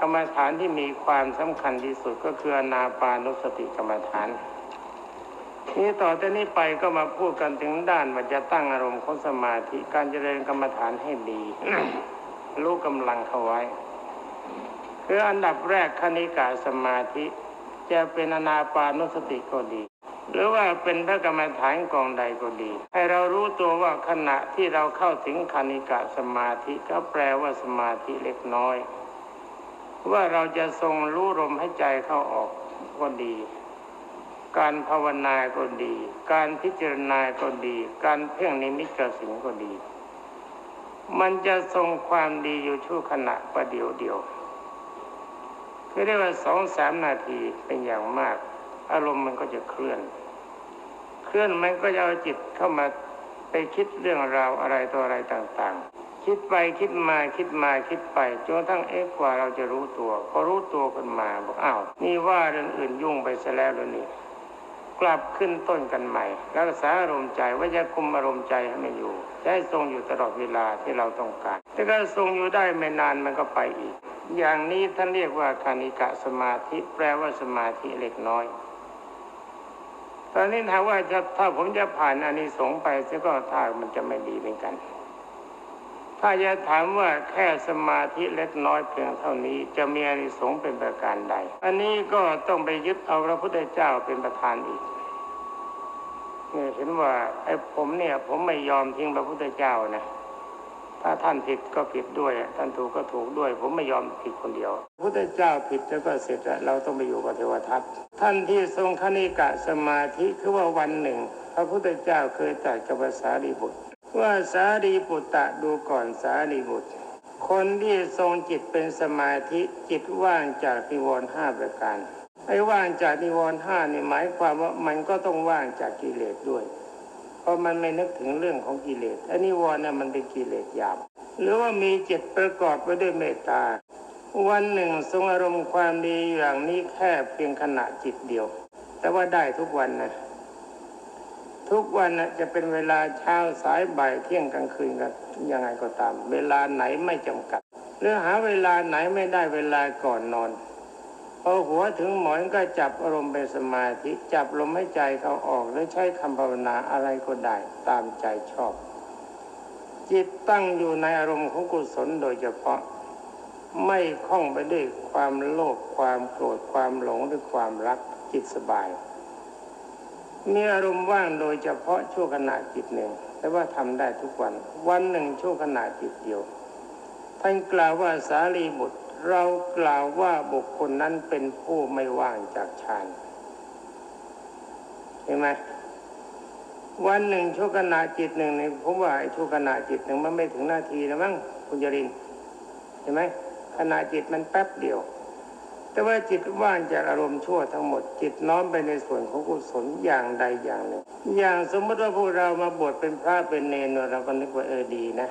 กรรมฐานที่มีความสำคัญที่สุดก็คืออนาปานุสติกรรมฐานนี้ต่อจากนี้ไปก็มาพูดกันถึงด้านว่าจะตั้งอารมณ์ของสมาธิการเจริญกรรมฐานให้ดีรู้กำลังเข้าไว้ คืออันดับแรกคณิกาสมาธิ จะเป็นอนาปานุสติก็ดี หรือว่าเป็นพระกรรมฐานกองใดก็ดี ให้เรารู้ตัวว่าขณะที่เราเข้าถึงคณิกะสมาธิก็แปลว่าสมาธิเล็กน้อย ว่าเราจะทรงรู้ลมให้ใจเข้าออกก็ดี การภาวนาก็ดี การพิจารณาก็ดี การเพ่งนิมิตกสิงก็ดี มันจะทรงความดีอยู่ชั่วขณะประเดียวเดียวคือเรียกว่าสองสามนาทีเป็นอย่างมาก อารมณ์มันก็จะเคลื่อน เคลื่อนมันก็จะเอาจิตเข้ามาไปคิดเรื่องราวอะไรต่ออะไรต่าง ๆ คิดไปคิดมาคิดมาคิดไปจนกระทั่งเอ๊ะกว่าเราจะรู้ตัว พอรู้ตัวขึ้นมาบอกอ้าวนี่ว่าเรื่องอื่นยุ่งไปซะแล้วแล้วนี่กลับขึ้นต้นกันใหม่รักษาอารมณ์ใจว่าจะคุมอารมณ์ใจให้มันอยู่จะให้ทรงอยู่ตลอดเวลาที่เราต้องการถ้าก็ทรงอยู่ได้ไม่นานมันก็ไปอีก อย่างนี้ท่านเรียกว่าคานิกะสมาธิแปลว่าสมาธิเล็กน้อยตอนนี้ถามว่าถ้าผมจะผ่านอานิสงส์ไปซะก็ถ้ามันจะไม่ดีเหมือนกัน ถ้าจะถามว่าแค่สมาธิเล็กน้อยเพียงเท่านี้จะมีอานิสงส์เป็นประการใด อันนี้ก็ต้องไปยึดเอาพระพุทธเจ้าเป็นประธานอีกเนี่ยเห็นว่าไอ้ผมเนี่ย ผมไม่ยอมทิ้งพระพุทธเจ้านะถ้าท่านผิดก็ผิดด้วย ท่านถูกก็ถูกด้วย ผมไม่ยอมผิดคนเดียวพระพุทธเจ้าผิดแล้วก็เสร็จแล้วเราต้องไปอยู่กับเทวทัตท่านที่ทรงคณิกะสมาธิคือว่าวันหนึ่ง พระพุทธเจ้าเคยตรัสกับภาษารีบุตร ว่าสารีบุตระดูก่อนสารีบุตร คนที่ทรงจิตเป็นสมาธิจิตว่างจากนิวรณ์ห้าประการไอ้ว่างจากนิวรณ์ห้านี่หมายความว่ามันก็ต้องว่างจากกิเลสด้วย เพราะมันไม่นึกถึงเรื่องของกิเลสอันนิวรณ์น่ะมันเป็นกิเลสหยาบหรือว่ามีจิตประกอบไปด้วยเมตตา วันหนึ่งทรงอารมณ์ความดีอย่างนี้แค่เพียงขณะจิตเดียว แต่ว่าได้ทุกวันนะ ทุกวันนะจะเป็นเวลาเช้าสายบ่ายเที่ยงกลางคืนกันยังไงก็ตาม เวลาไหนไม่จำกัดหรือหาเวลาไหนไม่ได้เวลาก่อนนอนพอหัวถึงหมอนก็จับอารมณ์เป็นสมาธิจับลมให้ใจเขาออกหรือใช้คำภาวนาอะไรก็ได้ตามใจชอบ จิตตั้งอยู่ในอารมณ์ของกุศลโดยเฉพาะ ไม่คล้องไปด้วยความโลภความโกรธความหลงหรือความรักจิตสบาย มีอารมณ์ว่างโดยเฉพาะชั่วขณะจิตหนึ่ง แต่ว่าทำได้ทุกวัน วันหนึ่งชั่วขณะจิตเดียว ท่านกล่าวว่าสารีบุตร เรากล่าวว่าบุคคลนั้นเป็นผู้ไม่ว่างจากฌานเห็นไหมวันหนึ่งชั่วขณะจิตหนึ่งเนี่ยผมว่าไอ้ชั่วขณะจิตหนึ่งมันไม่ถึงนาทีนะมั้งคุณจรินเห็นไหมขณะจิตมันแป๊บเดียว แต่ว่าจิตว่างจากอารมณ์ชั่วทั้งหมด จิตน้อมไปในส่วนของกุศลอย่างใดอย่างหนึ่ง อย่างสมมติว่าพวกเรามาบวชเป็นพระเป็นเนรเราก็นึกว่าเออดีนะ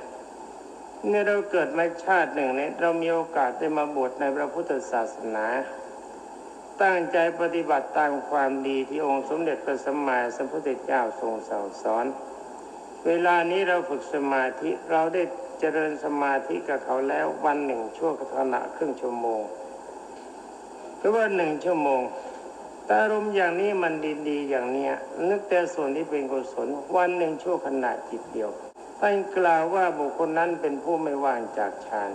เนี่ยเราเกิดมาชาติหนึ่งเนี่ยเรามีโอกาสได้มาบวชในพระพุทธศาสนา ตั้งใจปฏิบัติตามความดีที่องค์สมเด็จพระสัมมาสัมพุทธเจ้าทรงสั่งสอน เวลานี้เราฝึกสมาธิเราได้เจริญสมาธิกับเขาแล้ววันหนึ่งชั่วขณะครึ่งชั่วโมง รือว่าหนึ่งชั่วโมงแต่อารมณ์อย่างนี้มันดีๆ อย่างเนี้ย นึกแต่ส่วนที่เป็นกุศลวันหนึ่งชั่วขณะจิตเดียวท่านกล่าวว่าบุคคลนั้นเป็นผู้ไม่ว่างจากฌาน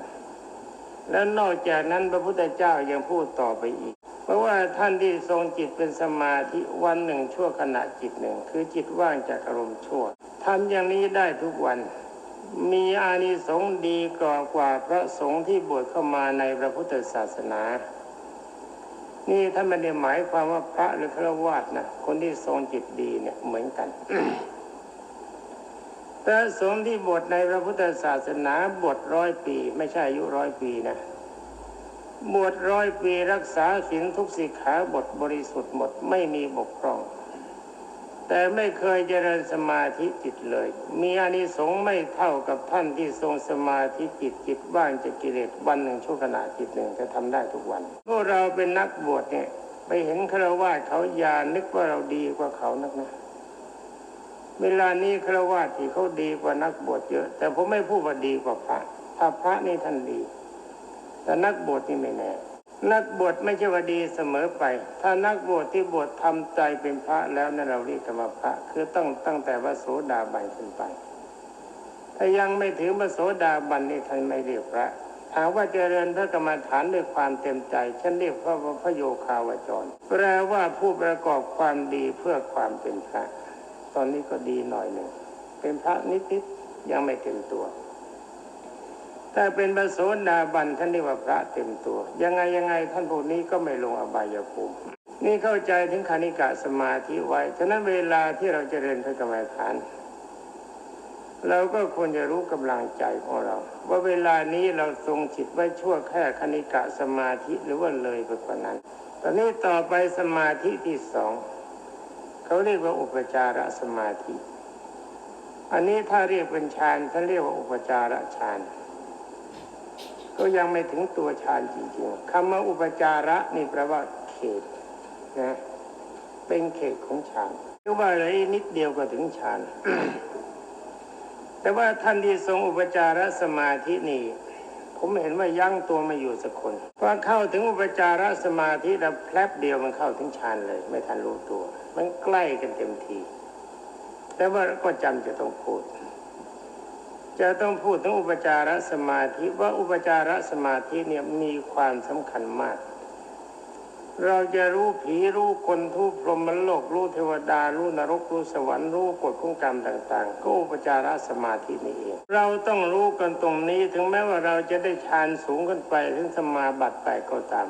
และนอกจากนั้นพระพุทธเจ้ายังพูดต่อไปอีก เพราะว่าท่านที่ทรงจิตเป็นสมาธิวันหนึ่งชั่วขณะจิตหนึ่ง คือจิตว่างจากอารมณ์ชั่วทำอย่างนี้ได้ทุกวัน มีอานิสงส์ดีกว่ากว่าพระสงฆ์ที่บวชเข้ามาในพระพุทธศาสนา นี่ท่านไม่ได้หมายความว่าพระหรือฆราวาสนะคนที่ทรงจิตดีเนี่ยเหมือนกันพระสงฆ์ที่บทในพระพุทธศาสนาบทร้อยปี ไม่ใช่อายุร้อยปีนะบวชร้อยปีรักษาศีลทุกสิกขาบทบริสุทธิ์หมดไม่มีบกพร่อง แต่ไม่เคยเจริญสมาธิจิตเลย มีอานิสงส์ไม่เท่ากับท่านที่ทรงสมาธิจิตจิตว่างจากกิเลสวันหนึ่งชั่วขณะจิตหนึ่งจะทำได้ทุกวัน พวกเราเป็นนักบวชเนี่ย ไปเห็นฆราวาสเขายานึกว่าเราดีกว่าเขานักนะเวลานี้ฆราวาสที่เขาดีกว่านักบวชเยอะ แต่ผมไม่พูดว่าดีกว่าพระถ้าพระนี่ท่านดีแแต่นักบวชนี่ไม่แน่ นักบวชไม่ใช่ว่าดีเสมอไป ถ้านักบวชที่บวชทำใจเป็นพระแล้วนั่นเราเรียกว่าพระ คือต้องตั้งแต่ว่าโสดาบันขึ้นไป ถ้ายังไม่ถึงพระโสดาบันนี่ท่านไม่เรียกพระถามว่าเจริญพระกรรมฐานด้วยความเต็มใจฉันเรียกพระว่าพระโยคาวจร แปลว่าผู้ประกอบความดีเพื่อความเป็นพระ ตอนนี้ก็ดีหน่อยหนึ่งเป็นพระนิดๆยังไม่เต็มตัว ถ้าเป็นพระโสดาบันท่านเรียกว่าพระเต็มตัว ยังไงยังไงท่านพวกนี้ก็ไม่ลงอบายภูมินี่เข้าใจถึงคณิกะสมาธิไว้ฉะนั้นเวลาที่เราจะเจริญพระกรรมฐาน เราก็ควรจะรู้กำลังใจของเรา ว่าเวลานี้เราทรงจิตไว้ชั่วแค่คณิกะสมาธิหรือว่าเลยไปกว่านั้น ตอนนี้ต่อไปสมาธิที่สองเขาเรียกว่าอุปจารสมาธิ อันนี้ถ้าเรียกเป็นฌานท่านเรียกว่าอุปจารฌาน ก็ยังไม่ถึงตัวฌานจริงๆคำว่าอุปจาระนี่แปลว่าเขตนะเป็นเขตของฌานหรือว่าอะไรนิดเดียวก็ถึงฌานแต่ว่าท่านที่ทรงอุปจารสมาธินี่ผมเห็นว่ายั้งตัวมาอยู่สักคนพอเข้าถึงอุปจารสมาธิแล้วแพลบเดียวมันเข้าถึงฌานเลย ไม่ทันรู้ตัว มันใกล้กันเต็มที แต่ว่าก็จำจะต้องพูด จะต้องพูดถึงอุปจารสมาธิว่าอุปจารสมาธิเนี่ยมีความสำคัญมาก เราจะรู้ผีรู้คนทุพรหมโลกรู้เทวดารู้นรกรู้สวรรค์รู้กฎของกรรมต่าง ๆ ก็อุปจารสมาธินี่เองเราต้องรู้กันตรงนี้ถึงแม้ว่าเราจะได้ฌานสูงขึ้นไปถึงสมาบัติไปก็ตาม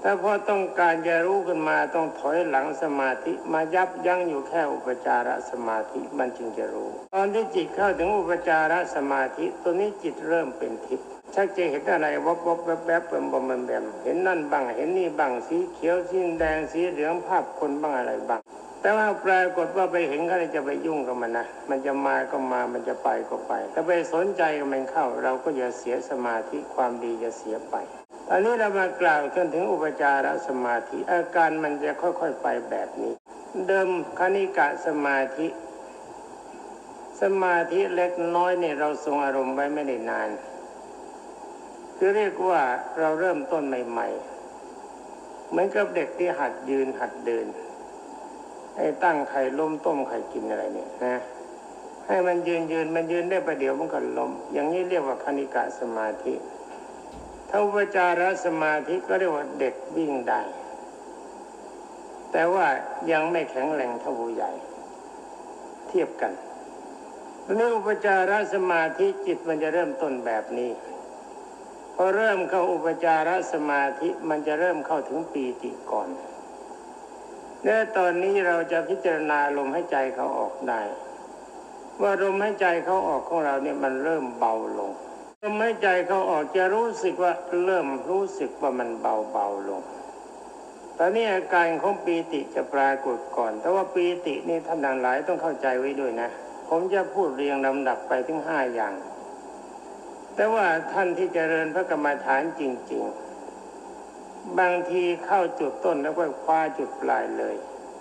แต่พอต้องการจะรู้ขึ้นมาต้องถอยหลังสมาธิมายับยั้งอยู่แค่อุปจารสมาธิมันจึงจะรู้ ตอนที่จิตเข้าถึงอุปจารสมาธิตัวนี้จิตเริ่มเป็นทิพย์ชักจะเห็นอะไรวับวับแวบแวบเป็นบอมแบมเห็นนั่นบ้างเห็นนี่บ้างสีเขียวสีแดงสีเหลืองภาพคนบ้างอะไรบ้าง แต่ว่าปรากฏว่าไปเห็นก็เลยจะไปยุ่งกับมันนะมันจะมาก็มามันจะไปก็ไป ถ้าไปสนใจมันเข้าเราก็จะเสียสมาธิความดีจะเสียไป อันนี้เรามากล่าวกันถึงอุปจารสมาธิ อาการมันจะค่อยๆไปแบบนี้ เดิมคณิกะสมาธิ สมาธิเล็กน้อยเนี่ยเราทรงอารมณ์ไว้ไม่ได้นานคือเรียกว่าเราเริ่มต้นใหม่ๆ เหมือนกับเด็กที่หัดยืนหัดเดินให้ตั้งไข่ล้มต้มไข่กินอะไรเนี่ยนะให้มันยืนยืนมันยืนได้ประเดี๋ยวมันก็ล้มอย่างนี้เรียกว่าคณิกะสมาธิ ถ้าอุปจารสมาธิก็เรียกว่าเด็กวิ่งได้ แต่ว่ายังไม่แข็งแรงเท่าผู้ใหญ่ เทียบกันทีนี้อุปจารสมาธิจิตมันจะเริ่มต้นแบบนี้ พอเริ่มเข้าอุปจารสมาธิมันจะเริ่มเข้าถึงปีติก่อนและตอนนี้เราจะพิจารณาลมให้ใจเขาออกได้ ว่าลมให้ใจเขาออกของเราเนี่ยมันเริ่มเบาลง ลมหายใจเขาออกจะรู้สึกว่าเริ่มรู้สึกว่ามันเบาเบาลง ตอนนี้อาการของปีติจะปรากฏก่อน แต่ว่าปีตินี่ท่านทั้งหลายต้องเข้าใจไว้ด้วยนะ ผมจะพูดเรียงลำดับไปถึงห้าอย่าง แต่ว่าท่านที่เจริญพระกรรมฐานจริง ๆ บางทีเข้าจุดต้นแล้วก็คว้าจุดปลายเลย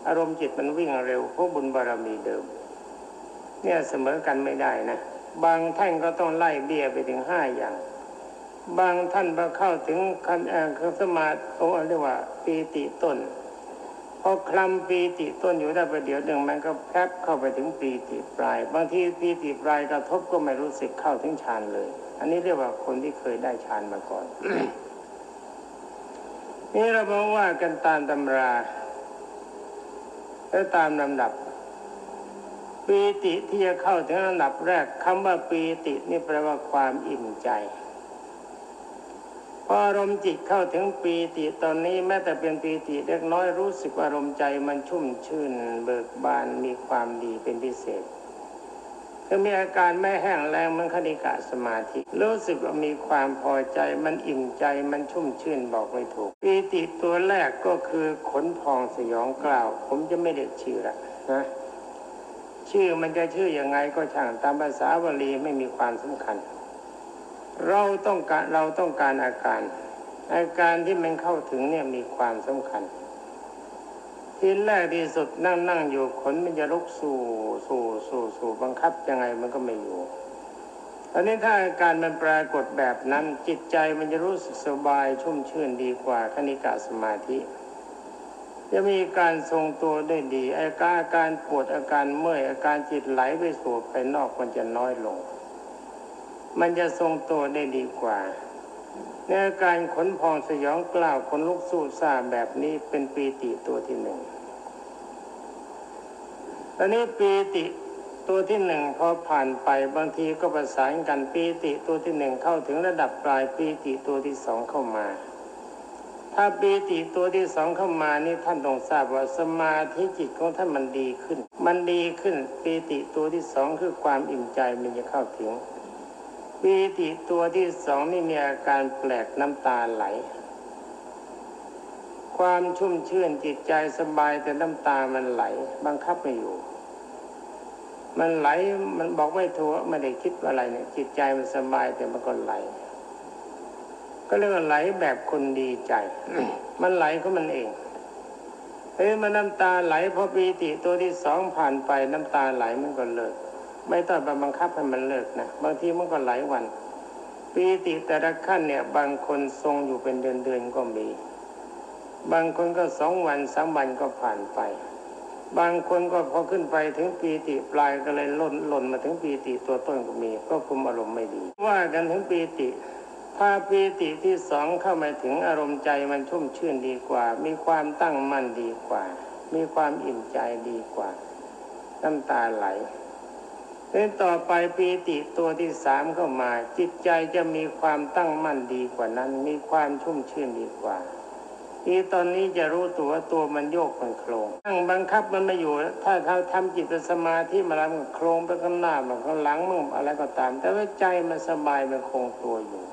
อารมณ์จิตมันวิ่งเร็วเพราะบุญบารมีเดิม เนี่ยเสมอกันไม่ได้นะ บางท่านก็ต้องไล่เบี้ยไปถึงห้าอย่าง บางท่านพอเข้าถึงคันเอคือสมาธิโอ้เรียกว่าปีติต้นพอคลำปีติต้นอยู่ได้ประเดี๋ยวหนึ่งมันก็แพบเข้าไปถึงปีติปลาย บางทีปีติปลายกระทบก็ไม่รู้สึกเข้าถึงฌานเลย อันนี้เรียกว่าคนที่เคยได้ฌานมาก่อน นี่เราบอกว่ากันตามตำราและตามลำดับ ปีติที่จะเข้าถึงอันดับแรกคำว่าปีตินี่แปลว่าความอิ่มใจพออารมณ์จิตเข้าถึงปีติตอนนี้แม้แต่เป็นปีติเล็กน้อยรู้สึกอารมณ์ใจมันชุ่มชื่น เบิกบานมีความดีเป็นพิเศษคือมีอาการไม่แห้งแรงมันคณิกะสมาธิ รู้สึกว่ามีความพอใจมันอิ่มใจมันชุ่มชื่นบอกไม่ถูกปีติตัวแรกก็คือขนพองสยองกล่าว ผมจะไม่เรียกชื่อละนะ ชื่อมันจะชื่ออยังไงก็ช่างตามภาษาบาลีไม่มีความสำคัญ เราต้องการเราต้องการอาการ อาการที่มันเข้าถึงเนี่ยมีความสำคัญ ที่แรกที่สุดนั่งนั่งอยู่ขนมันจะลุกสู่สู่สู่สู่บังคับยังไงมันก็ไม่อยู่ตอนนี้ถ้าอาการมันปรากฏแบบนั้นจิตใจมันจะรู้สึกสบายชุ่มชื่นดีกว่าคณิกาสมาธิ จะมีการทรงตัวได้ดี อาการอาการปวดอาการเมื่อยอาการจิตไหลไปสู่ภายนอกมันจะน้อยลง มันจะทรงตัวได้ดีกว่าในอาการขนพองสยองกล้าวขนลุกสู้ซาแบบนี้เป็นปีติตัวที่หนึ่งตอนนี้ปีติตัวที่หนึ่งพอผ่านไปบางทีก็ประสานกันปีติตัวที่หนึ่งเข้าถึงระดับปลายปีติตัวที่สองเข้ามา ถ้าปีติตัวที่สองเข้ามานี่ท่านต้องทราบว่าสมาธิจิตของท่านมันดีขึ้น มันดีขึ้นปีติตัวที่สองคือความอิ่มใจมันจะเข้าถึงปีติตัวที่สองนี่มีอาการแปลกน้ำตาไหล ความชุ่มชื่นจิตใจสบายแต่น้ำตามันไหล บังคับไม่อยู่ มันไหลมันบอกไม่ถูกไม่ได้คิดว่าอะไรเนี่ยจิตใจมันสบายแต่มันก็ไหล ก็เรียกว่าไหลแบบคนดีใจ มันไหลของมันเองเฮ้ยมันน้ำตาไหลพอปีติตัวที่สองผ่านไปน้ำตาไหลมันก็เลิก ไม่ต้องไปบังคับให้มันเลิกนะบางทีมันก็ไหลวันปีติแต่ละขั้นเนี่ย บางคนทรงอยู่เป็นเดือนเดือนก็มี บางคนก็สองวันสามวันก็ผ่านไป บางคนก็พอขึ้นไปถึงปีติปลายก็เลยล่นหล่นมาถึงปีติตัวต้นก็มี ก็คุมอารมณ์ไม่ดี ว่ากันถึงปีติ ถ้าปีติที่สองเข้ามาถึงอารมณ์ใจมันชุ่มชื่นดีกว่า มีความตั้งมั่นดีกว่า มีความอิ่มใจดีกว่า น้ำตาไหลเล่นต่อไปปีติตัวที่สามเข้ามา จิตใจจะมีความตั้งมั่นดีกว่านั้น มีความชุ่มชื่นดีกว่าทีตอนนี้จะรู้ตัวว่าตัวมันโยกมันโครงตั้งบังคับมันไม่อยู่ ถ้าเราทำจิตสมาธิมาแล้วมันโครงไปข้างหน้ามันข้างหลังมึงอะไรก็ตาม แต่ว่าใจมันสบายมันคงตัวอยู่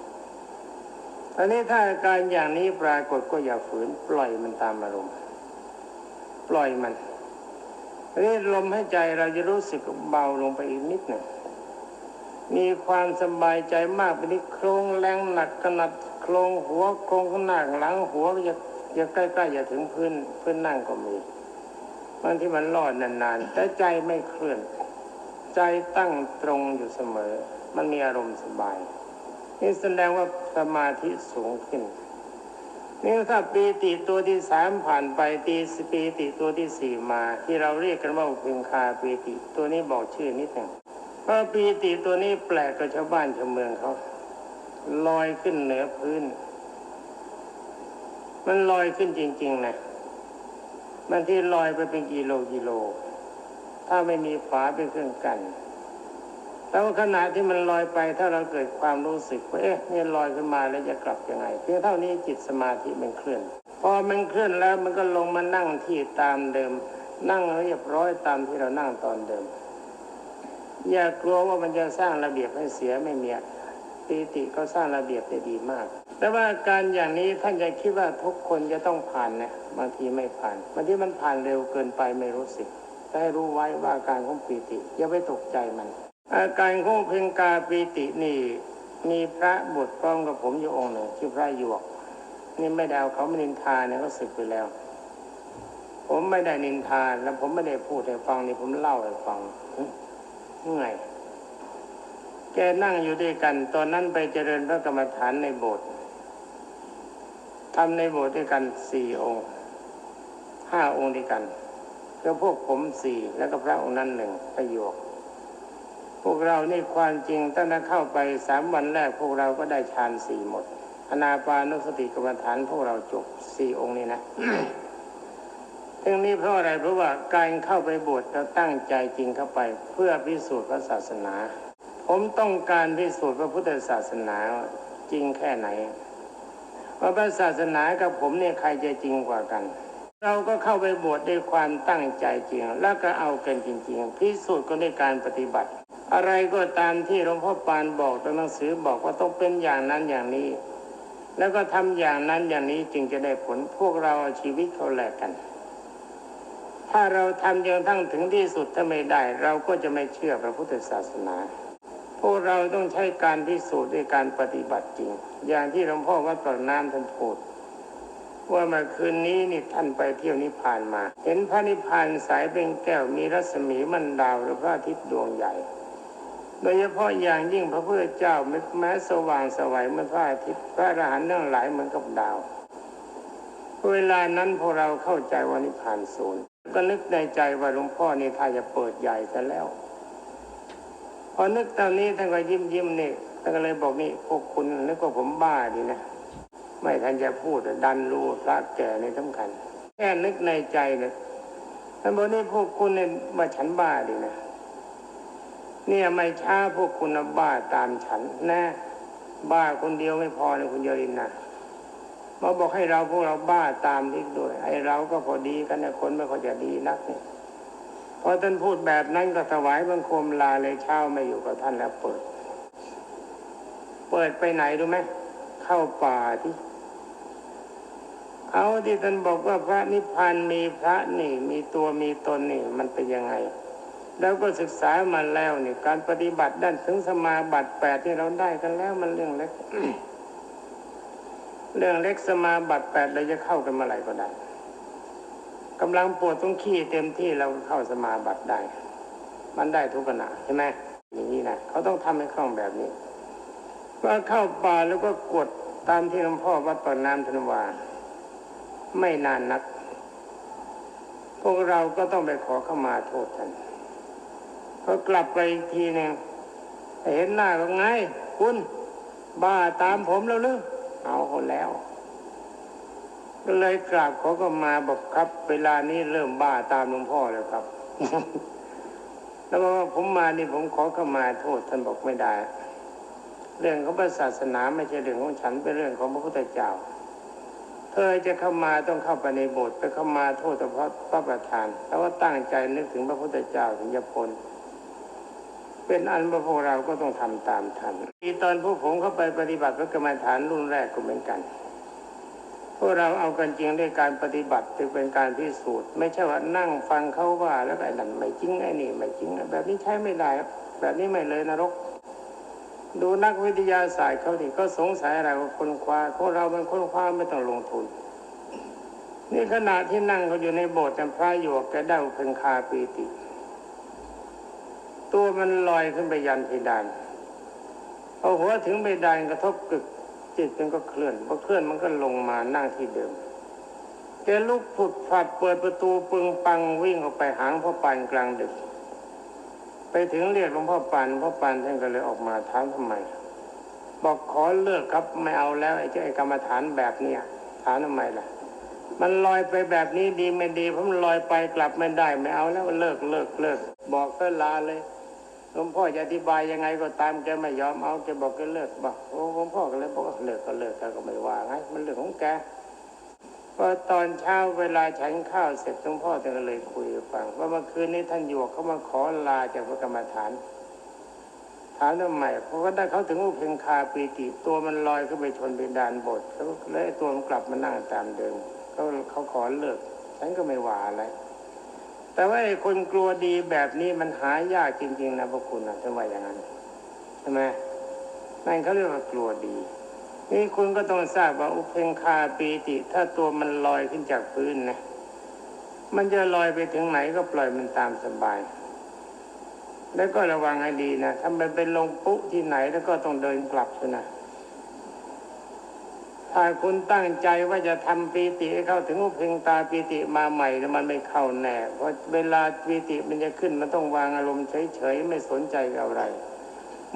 อันนี้ถ้าอาการอย่างนี้ปรากฏก็อย่าฝืน ปล่อยมันตามอารมณ์ ปล่อยมันอันนี้ลมให้ใจเราจะรู้สึกเบาลงไปอีกนิดหนึ่งมีความสบายใจมากไปนิดโครงแรงหนักขนาดโครงหัวโครงข้างหน้าหลังหัวจะจะใกล้ๆจะถึงพื้นพื้นนั่งก็มีบางที่มันรอดนานๆ แต่ใจไม่เคลื่อน ใจตั้งตรงอยู่เสมอ มันมีอารมณ์สบาย นี่แสดงว่าสมาธิสูงขึ้น นี่ถ้าปีติตัวที่สามผ่านไปตีปีติตัวที่สี่มา ที่เราเรียกกันว่าอุงคาปีติตัวนี้บอกชื่อนิดหนึ่งเพราะปีติตัวนี้แปลกกับชาวบ้านชาวเมืองเขาลอยขึ้นเหนือพื้น มันลอยขึ้นจริง ๆ นะมันที่ลอยไปเป็นกิโลกิโล ถ้าไม่มีฝาเป็นเครื่องกัน แต่ว่าขณะที่มันลอยไปถ้าเราเกิดความรู้สึกว่าเอ๊ะนี่ลอยขึ้นมาแล้วจะกลับยังไงเพียงเท่านี้จิตสมาธิมันเคลื่อน พอมันเคลื่อนแล้วมันก็ลงมานั่งที่ตามเดิม นั่งเรียบร้อยตามที่เรานั่งตอนเดิม อย่ากลัวว่ามันจะสร้างระเบียบให้เสียไม่มีปีติก็สร้างระเบียบได้ดีมาก แต่ว่าการอย่างนี้ท่านจะคิดว่าทุกคนจะต้องผ่านนะบางทีไม่ผ่านบางทีมันผ่านเร็วเกินไปไม่รู้สึกแต่ให้รู้ไว้ว่าอาการของปีติอย่าไปตกใจมัน อาการของเพ่งกาปีตินี่ มีพระบวชพร้อมกับผมอยู่องค์หนึ่งชื่อพระหยวก นี่ไม่ด้เอาเขาไมานินทาเนี่ยเขาสึกไปแล้ว ผมไม่ได้นินทาแล้วผมไม่ได้พูดให้ฟังนี่ผมเล่าให้ฟังไงแกนั่งอยู่ด้วยกัน ตอนนั้นไปเจริญพระกรรมฐานในโบสถ์ทำในโบสถ์ด้วยกันสี่องค์ห้าองค์ด้วยกันก็พวกผมสี่แล้วก็พระองค์นั้นหนึ่งประโยค พวกเรานี่ความจริงตั้งแต่เข้าไปสามวันแรกพวกเราก็ได้ฌานสี่หมดอนาปานุสติกรรมฐานพวกเราจบสี่องค์นี้นะเรื่องนี้เพราะอะไรเพราะว่าการเข้าไปบวชเราตั้งใจจริงเข้าไป เพื่อพิสูจน์พระศาสนา ผมต้องการพิสูจน์พระพุทธศาสนาจริงแค่ไหนว่าพระศาสนากับผมเนี่ยใครจะจริงกว่ากัน เราก็เข้าไปบวชด้วยความตั้งใจจริง แล้วก็เอากันจริง ๆ พิสูจน์กันด้วยการปฏิบัติ อะไรก็ตามที่หลวงพ่อปานบอกในหนังสือบอกว่าต้องเป็นอย่างนั้นอย่างนี้ แล้วก็ทำอย่างนั้นอย่างนี้จึงจะได้ผลพวกเราเอาชีวิตเขาแลกกัน ถ้าเราทำจนทั้งถึงที่สุดถ้าไม่ได้ เราก็จะไม่เชื่อพระพุทธศาสนา พวกเราต้องใช้การพิสูจน์ด้วยการปฏิบัติจริง อย่างที่หลวงพ่อวัดปากน้ำท่านพูดว่าเมื่อคืนนี้นี่ท่านไปเที่ยวนิพพานมา เห็นพระนิพพานสายเป็นแก้วมีรัศมีมันดาวหรือพระอาทิตย์ดวงใหญ่ โดยเฉพาะอย่างยิ่งพระพุทธเจ้าแม้สว่างสวัยเหมือนพระอาทิตย์พระอรหันต์นั่งหลายเหมือนกับดาว เวลานั้นพวกเราเข้าใจว่านิพพานศูนย์ก็นึกในใจว่าหลวงพ่อนี่ถ้าจะเปิดใหญ่ซะแล้ว พอนึกตอนนี้ท่านก็ยิ้มยิ้มนี่ท่านก็เลยบอกนี่พวกคุณนึกว่าผมบ้าดีนะไม่ทันจะพูดดันรู้พระแก่ในสำคัญ แค่นึกในใจเนี่ยท่านบอกนี่พวกคุณเนี่ยว่าฉันบ้าดีนะ เนี่ยไม่ช้าพวกคุณนะบ้าตามฉันแนะบ้าคนเดียวไม่พอนะคุณเยรินนะมาบอกให้เราพวกเราบ้าตามนิดด้วย ไอ้เราก็พอดีกันนะคนไม่ค่อยจะดีนักเนี่ยพอท่านพูดแบบนั้นก็ถวายบังคมลาเลยเช้าไม่อยู่กับท่านแล้วเปิด เปิดไปไหนรู้ไหมเข้าป่าที่เอาที่ท่านบอกว่าพระนิพพานมีพระนี่ มีตัวมีตนนี่ มันเป็นยังไง แล้วก็ศึกษามาแล้วเนี่ยการปฏิบัติด้านถึงสมาบัติแปดที่เราได้กันแล้วมันเรื่องเล็ก เรื่องเล็กสมาบัติแปดเราจะเข้ากันเมื่อไหร่ก็ได้กำลังปวดต้องขี้เต็มที่เราเข้าสมาบัติได้ มันได้ทุกขณะใช่ไหมอย่างนี้นะเขาต้องทำให้คล่องแบบนี้ว่าเข้าป่าแล้วก็กดตามที่หลวงพ่อวัดปากน้ำธนวาไม่นานนัก พวกเราก็ต้องไปขอเข้ามาโทษท่าน พอกลับไปอีกทีหนึ่งเห็นหน้าก็ไง คุณบ้าตามผมแล้วหรือเอาคนแล้ว ก็เลยกราบขอก็มาบอกครับ เวลานี้เริ่มบ้าตามหลวงพ่อแล้วครับ แล้วบอกว่าผมมานี่ผมขอเข้ามาโทษท่านบอกไม่ได้ เรื่องของศาสนาไม่ใช่เรื่องของฉันเป็นเรื่องของพระพุทธเจ้า เธอจะเข้ามาต้องเข้าไปในโบสถ์ไปเข้ามาโทษเฉพาะพระประธาน แล้วว่าตั้งใจนึกถึงพระพุทธเจ้าถึงจะพ้น เป็นอันว่าพวกเราก็ต้องทำตามท่านทีตอนพวกผมเข้าไปปฏิบัติพระกรรมฐานรุ่นแรกก็เหมือนกัน พวกเราเอากันจริงด้วยการปฏิบัติจึงเป็นการพิสูจน์ ไม่ใช่ว่านั่งฟังเขาว่าแล้วไอ้นั่นไม่จริงไอ้นี่ไม่จริงแบบนี้ใช้ไม่ได้แบบนี้ไม่เลยนรก ดูนักวิทยาศาสตร์เขาดิก็สงสัยอะไรว่าคนคว้าของเรามันคนคว้าไม่ต้องลงทุนนี่ขณะที่นั่งเขาอยู่ในโบสถ์แต่พระอยู่แกได้เพึงคาปีติ ตัวมันลอยขึ้นไปยันเพดานพอหัวถึงเพดานกระทบกึกจิตมันก็เคลื่อนพอเคลื่อนมันก็ลงมานั่งที่เดิมแกลุกผุดฝัดเปิดประตูปึงปังวิ่งออกไปหางพ่อปานกลางดึก ไปถึงเรียกหลวงพ่อปานพ่อปานท่านก็เลยออกมาถามทำไม บอกขอเลิกครับไม่เอาแล้วไอ้เจ้าไอ้กรรมฐานแบบเนี้ยถามทำไมล่ะ มันลอยไปแบบนี้ดีไม่ดีเพราะมันลอยไปกลับไม่ได้ไม่เอาแล้วเลิกเลิกเลิกบอกก็ลาเลย หลวงพ่อจะอธิบายยังไงก็ตามแกไม่ยอมเอาแกบอกแกเลิกบอกโอ้หลวงพ่อก็เลยบอกว่าเลิกก็เลิกแกก็ไม่ว่าไงมันเรื่องของแกพอตอนเช้าเวลาฉันข้าวเสร็จหลวงพ่อท่านก็เลยคุยฟังว่าเมื่อคืนนี้ท่านหยวกเขามาขอลาจากพระกรรมฐาน ถามทำไมเพราะว่าได้เขาถึงอุเพงคาปีติตัวมันลอยขึ้นไปชนเพดานบสถ์แล้วเลยไอ้ตัวมันกลับมานั่งตามเดิมเขาเขาขอเลิก ฉันก็ไม่ว่าอะไร แต่ว่าไอ้คนกลัวดีแบบนี้มันหายากจริง ๆ นะพวกคุณนะทำไมอย่างนั้นใช่ไหมนั่นเขาเรียกว่ากลัวดี นี่คุณก็ต้องทราบว่าอุเพงคาปีติ ถ้าตัวมันลอยขึ้นจากพื้นนะมันจะลอยไปถึงไหนก็ปล่อยมันตามสบาย แล้วก็ระวังให้ดีนะถ้ามันเป็นลงปุ๊ที่ไหนแล้วก็ต้องเดินกลับเถอะนะ ถ้าคุณตั้งใจว่าจะทำปีติให้เข้าถึงอุเพงตาปีติมาใหม่แล้วมันไม่เข้าแน่เพราะเวลาปีติมันจะขึ้นมันต้องวางอารมณ์เฉยๆไม่สนใจอะไร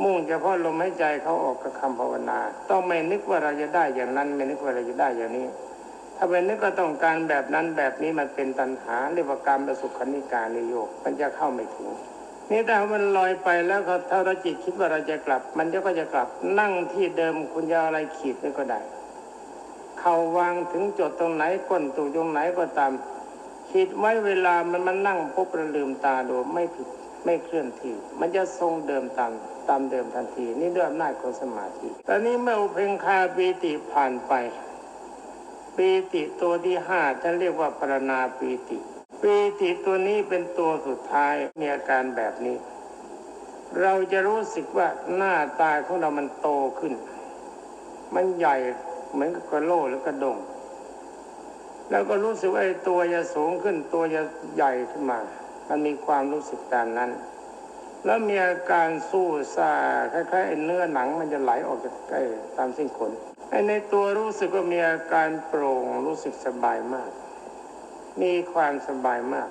มุ่งเฉพาะลมหายใจเขาออกกับคำภาวนา ต้องไม่นึกว่าเราจะได้อย่างนั้น ไม่นึกว่าเราจะได้อย่างนี้ ถ้าเป็นนึกก็ต้องการแบบนั้นแบบนี้มันเป็นตัณหาเรียกว่าการประสุขนิการนิโยกมันจะเข้าไม่ถึงนี่แต่มันลอยไปแล้วถ้าเราจิตคิดว่าเราจะกลับ มันก็จะกลับนั่งที่เดิมคุณจะอาอะไรขีดนี่ก็ได้ เข่าวางถึงจุดตรงไหนก้นตูตรงไหนก็ตามขีดไว้เวลามันมันนั่งปุ๊บระลืมตาดูไม่ผิดไม่เคลื่อนที่ มันจะทรงเดิมตามตามเดิมทันที นี่ด้วยอำนาจของสมาธิ ตอนนี้เมื่ออุเพงคาปีติผ่านไป ปีติตัวที่ห้าท่านเรียกว่าปรณาปีติปีติตัวนี้เป็นตัวสุดท้ายมีอาการแบบนี้ เราจะรู้สึกว่าหน้าตาของเรามันโตขึ้น มันใหญ่ เหมือนกับกระโหลกหรือกระดง แล้วก็รู้สึกว่าตัวจะสูงขึ้นตัวจะใหญ่ขึ้นมา มันมีความรู้สึกตามนั้น แล้วมีอาการสู้ซาคล้ายๆเนื้อหนังมันจะไหลออกจากไอ้ตามเส้นขนไอ้ในตัวรู้สึกว่ามีอาการโปร่งรู้สึกสบายมาก มีความสบายมาก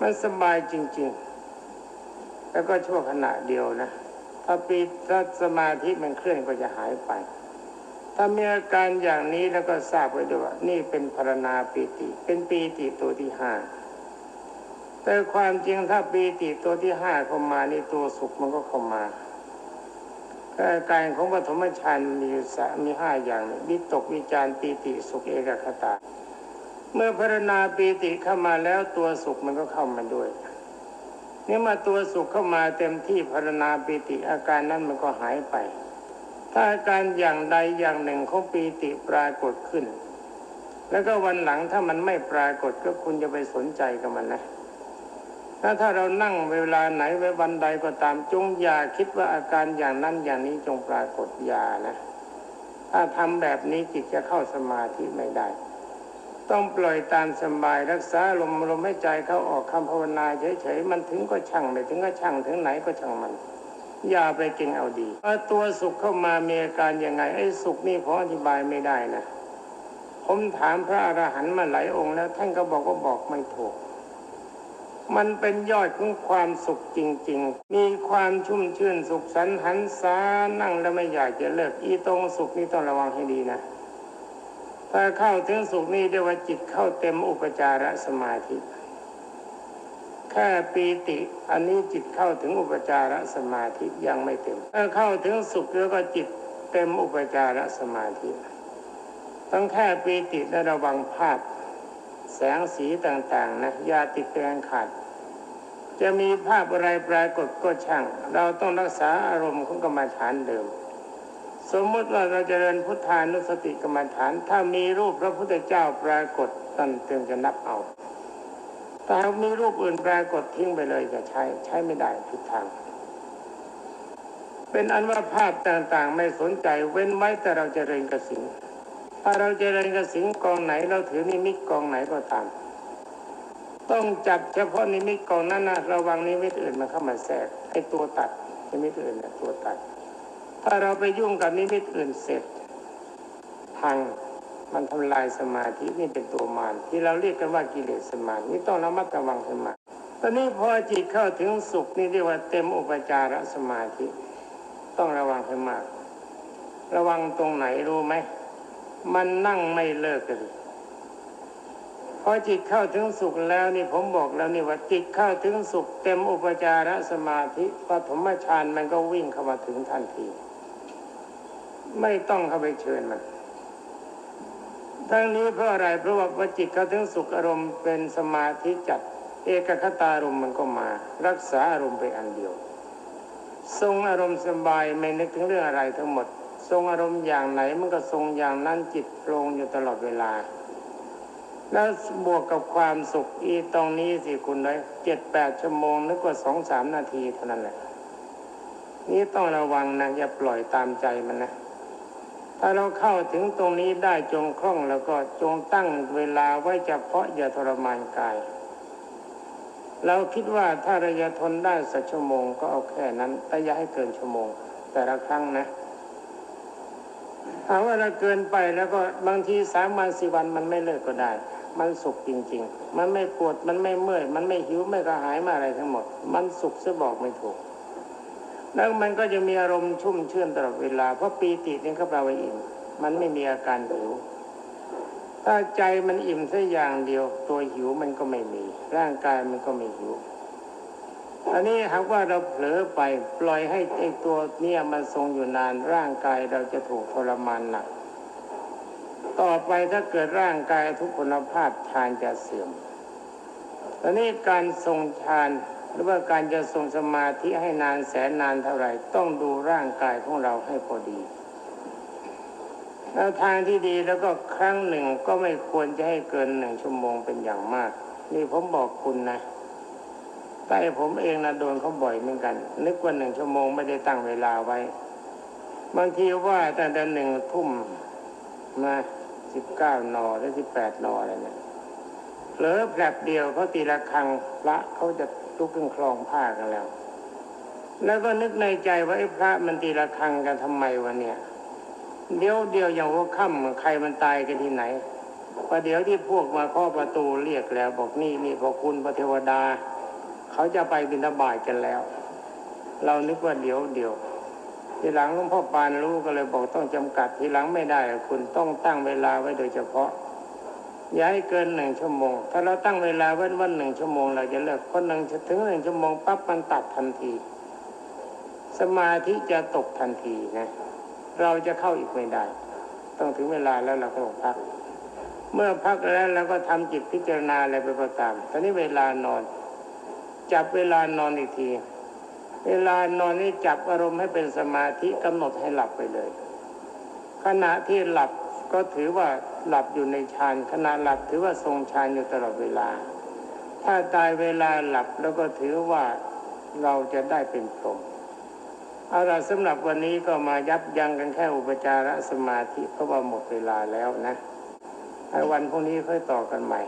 มันสบายจริง ๆ แล้วก็ชั่วขณะเดียวนะถ้าปีถ้าสมาธิมันเคลื่อนก็จะหายไป ถ้ามีอาการอย่างนี้แล้วก็ทราบไว้ด้วยว่านี่เป็นพรณาปีติ เป็นปีติตัวที่ห้าแต่ความจริงถ้าปีติตัวที่ห้าเข้ามานี่ตัวสุขมันก็เข้ามาอาการของปฐมฌานมีสามมีห้าอย่างวิตกวิจารปีติสุขเอกคตา เมื่อพรณาปีติเข้ามาแล้วตัวสุขมันก็เข้ามาด้วยนี่มาตัวสุขเข้ามาเต็มที่พรณาปีติอาการนั้นมันก็หายไป ถ้าอาการอย่างใดอย่างหนึ่งของปีติปรากฏขึ้น แล้วก็วันหลังถ้ามันไม่ปรากฏก็คุณจะไปสนใจกับมันนะถ้าถ้าเรานั่งเวลาไหนไว้วันใดก็ตามจงอย่าคิดว่าอาการอย่างนั้นอย่างนี้จงปรากฏอย่านะ ถ้าทำแบบนี้จิตจะเข้าสมาธิไม่ได้ ต้องปล่อยตามสบายรักษาลมลมให้ใจเข้าออกคำภาวนาเฉยๆมันถึงก็ช่างไม่ถึงก็ช่างถึงไหนก็ช่างมัน อย่าไปเก่งเอาดีพอตัวสุขเข้ามามีอาการยังไงไอ้สุขนี่ผมอธิบายไม่ได้นะผมถามพระอรหันต์มาหลายองค์แล้ว ท่านก็บอกว่าบอกไม่ถูก มันเป็นยอดของความสุขจริง ๆ มีความชุ่มชื่นสุขสันหันษานั่งแล้วไม่อยากจะเลิกอีตรงสุขนี่ต้องระวังให้ดีนะถ้าเข้าถึงสุขนี่เรียกว่าจิตเข้าเต็มอุปจารสมาธิ แค่ปีติอันนี้จิตเข้าถึงอุปจารสมาธิยังไม่เต็มถ้าเข้าถึงสุขแล้วก็จิตเต็มอุปจารสมาธิต้องแค่ปีติและระวังภาพแสงสีต่างๆนะยาติดแรงขาด จะมีภาพอะไรปรากฏก็ช่าง เราต้องรักษาอารมณ์ของกรรมฐานเดิม สมมติว่าเราจะเจริญพุทธานุสติกรรมฐาน ถ้ามีรูปพระพุทธเจ้าปรากฏตั้นจึงจะนับเอา แต่หากมีรูปอื่นปรากฏทิ้งไปเลยจะใช้ ใช้ไม่ได้ผิดทาง เป็นอันว่าภาพต่างๆ ไม่สนใจเว้นไว้แต่เราจะเริญกสินถ้าเราจะเริญกสินกองไหนเราถือนิมิตกองไหนก็ตาม ต้องจับเฉพาะนิมิตกองนั้นนะระวังนิมิตอื่นมันเข้ามาแทรกไอ้ตัวตัดนิมิตอื่นนะตัวตัด ถ้าเราไปยุ่งกับนิมิตอื่นเสร็จพัง มันทำลายสมาธินี่เป็นตัวมารที่เราเรียกกันว่ากิเลสสมาธินี่ต้องระมัดระวังสมาธิตอนนี้พอจิตเข้าถึงสุขนี่เรียกว่าเต็มอุปจารสมาธิ ต้องระวังให้มาก ระวังตรงไหนรู้ไหมมันนั่งไม่เลิกเลยพอจิตเข้าถึงสุขแล้วนี่ผมบอกแล้วนี่ว่าจิตเข้าถึงสุข เต็มอุปจารสมาธิปฐมฌานมันก็วิ่งเข้ามาถึงทันที ไม่ต้องเข้าไปเชิญมัน ทั้งนี้เพราะอะไรเพราะว่าพจิตเขาถึงสุขอารมณ์เป็นสมาธิจัดเอกคตารมณ์มันก็มา รักษาอารมณ์ไปอันเดียว ทรงอารมณ์สบายไม่นึกถึงเรื่องอะไรทั้งหมด ทรงอารมณ์อย่างไหนมันก็ทรงอย่างนั้นจิตโปร่งอยู่ตลอดเวลา แล้วบวกกับความสุขอีตรงนี้สิคุณเลยเจ็ดแปดชั่วโมงนึกว่าสองสามนาทีเท่านั้นแหละนี่ต้องระวังนะอย่าปล่อยตามใจมันนะ ถ้าเราเข้าถึงตรงนี้ได้จงคล่องแล้วก็จงตั้งเวลาไว้เฉพาะอย่าทรมานกาย เราคิดว่าถ้าเราจะทนได้สักชั่วโมงก็เอาแค่นั้น แต่อย่าให้เกินชั่วโมง แต่ละครั้งนะถ้าว่าเราเกินไปแล้วก็บางทีสามวันสี่วันมันไม่เลิกก็ได้ มันสุขจริง ๆ มันไม่ปวดมันไม่เมื่อย มันไม่หิวไม่กระหายมาอะไรทั้งหมด มันสุขซะบอกไม่ถูก แล้วมันก็จะมีอารมณ์ชุ่มชื่นตลอดเวลา เพราะปีตินี่เขาแปลว่าอิ่ม มันไม่มีอาการหิว ถ้าใจมันอิ่มแค่อย่างเดียว ตัวหิวมันก็ไม่มี ร่างกายมันก็ไม่หิว อันนี้หากว่าเราเผลอไปปล่อยให้ไอ้ตัวเนี่ยมันทรงอยู่นานร่างกายเราจะถูกทรมานหนัก ต่อไปถ้าเกิดร่างกายทุกพลภาพฌานจะเสื่อมตอนนี้การทรงฌาน หรือว่าการจะทรงสมาธิให้นานแสนนานเท่าไหร่ต้องดูร่างกายของเราให้พอดีแล้วทางที่ดีแล้วก็ครั้งหนึ่งก็ไม่ควรจะให้เกินหนึ่งชั่วโมงเป็นอย่างมาก นี่ผมบอกคุณนะแต่ผมเองนะโดนเขาบ่อยเหมือนกัน นึกว่าหนึ่งชั่วโมงไม่ได้ตั้งเวลาไว้ บางทีว่าตั้งแต่หนึ่งทุ่มมาสิบเก้านอและสิบแปดนออะไรเนี่ยเผลอแผลบเดียวเขาตีละครังพระเขาจะ ลุกขึ้นคลองผ้ากันแล้ว แล้วก็นึกในใจว่าไอ้พระมันตีระฆังกันทำไมวะเนี่ย เดี๋ยวเดียวอย่างว่าค่ำใครมันตายกันที่ไหนประเดี๋ยวที่พวกมาเคาะประตูเรียกแล้ว บอกนี่นี่พอคุณพระเทวดา เขาจะไปบิณฑบาตกันแล้ว เรานึกว่าเดี๋ยวเดี๋ยวทีหลังหลวงพ่อปานรู้ก็เลยบอกต้องจำกัดทีหลังไม่ได้คุณต้องตั้งเวลาไว้โดยเฉพาะ อย่าให้เกินหนึ่งชั่วโมง ถ้าเราตั้งเวลาไว้วันหนึ่งชั่วโมง เราจะเลิกคนหนึ่งถึงหนึ่งชั่วโมงปั๊บมันตัดทันที สมาธิจะตกทันทีนะ เราจะเข้าอีกไม่ได้ ต้องถึงเวลาแล้วเราก็พัก เมื่อพักแล้วเราก็ทำจิตพิจารณาอะไรไปประตามตอนนี้เวลานอน จับเวลานอนอีกที เวลานอนนี่จับอารมณ์ให้เป็นสมาธิกำหนดให้หลับไปเลย ขณะที่หลับ ก็ถือว่าหลับอยู่ในฌานขณะหลับถือว่าทรงฌานอยู่ตลอดเวลา ถ้าตายเวลาหลับแล้วก็ถือว่าเราจะได้เป็นพรหมเอาล่ะสำหรับวันนี้ก็มายับยั้งกันแค่อุปจารสมาธิเพราะว่าหมดเวลาแล้วนะวันพรุ่งนี้ค่อยต่อกันใหม่